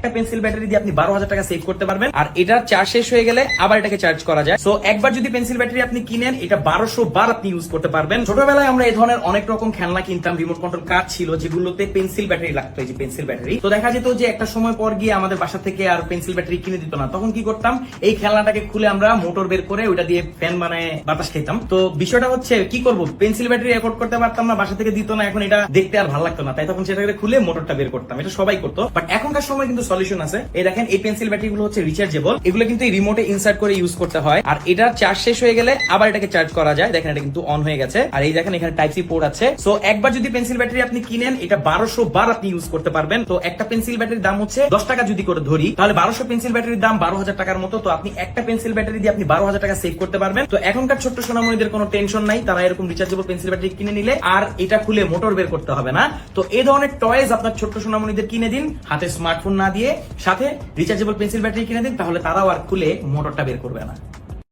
একটা pencil battery দিয়ে আপনি বারো টাকা সেভ করতে পারবেন। আর এটার চার্জ শেষ হয়ে গেলে আবার এটাকে চার্জ করা যায়। সো একবার যদি পেন্সিল ব্যাটারি আপনি কিনেন, এটা বারোশো বার আপনি ইউজ করতে পারবেন। ছোটবেলায় আমরা এই ধরনের অনেক রকম খেলনা কিনতাম রিমোট কন্ট্রোল কার ছিল, যেগুলোতে পেন্সিল ব্যাটারি লাগতো যে পেন্সিল ব্যাটারি তো দেখা যেত যে একটা সময় পর গিয়ে আমাদের বাসা থেকে আর পেন্সিল ব্যাটারি কিনে দিত না। তখন কি করতাম, এই খেলনাটাকে খুলে আমরা মোটর বের করে ওটা দিয়ে ফ্যান বানায় বাতাস খেতাম। তো বিষয়টা হচ্ছে, কি করব? পেন্সিল ব্যাটারি রেকর্ড করতে পারতাম না, বাসা থেকে দিত না, এখন এটা দেখতে আর ভালো লাগতো না। তাই তখন সেটাকে খুলে মোটরটা বের করতাম। এটা সবাই করতো। বাট এখনকার সময় কিন্তু সলিউশন আছে। এই দেখেন, এই পেন্সিল ব্যাটারি গুলো হচ্ছে রিচার্জেবল এগুলো কিন্তু এই রিমোটে ইনসার্ট করে ইউজ করতে হয়। আর এটার চার্জ শেষ হয়ে গেলে আবার এটাকে চার্জ করা যায়। দেখেন, এটা কিন্তু অন হয়ে গেছে। আর এই দেখেন, এখানে টাইপ সি পোর্ট আছে। সো একবার যদি পেন্সিল ব্যাটারি আপনি কিনেন, এটা বারোশো বার আপনি ইউজ করতে পারবেন। তো, একটা পেন্সিল ব্যাটারির দাম হচ্ছে দশ টাকা যদি করে ধরি, তাহলে বারোশো পেন্সিল ব্যাটারির দাম বারো হাজার টাকার মতো। তো, আপনি একটা পেন্সিল ব্যাটারি দিয়ে আপনি বারো হাজার টাকা সেভ করতে পারবেন। তো, এখনকার ছোট্ট সোনামণিদের কোনো টেনশন নাই। তারা এরকম রিচার্জেবল পেন্সিল ব্যাটারি কিনে নিলে আর এটা খুলে মোটর বের করতে হবে না। তো এই ধরনের টয়েজ আপনার ছোট্ট সোনামণিদের কিনে দিন। হাতে স্মার্টফোন না দিয়ে সাথে রিচার্জেবল পেন্সিল ব্যাটারি কিনে দিন তাহলে তারাও আর খুলে মোটরটা বের করবে না।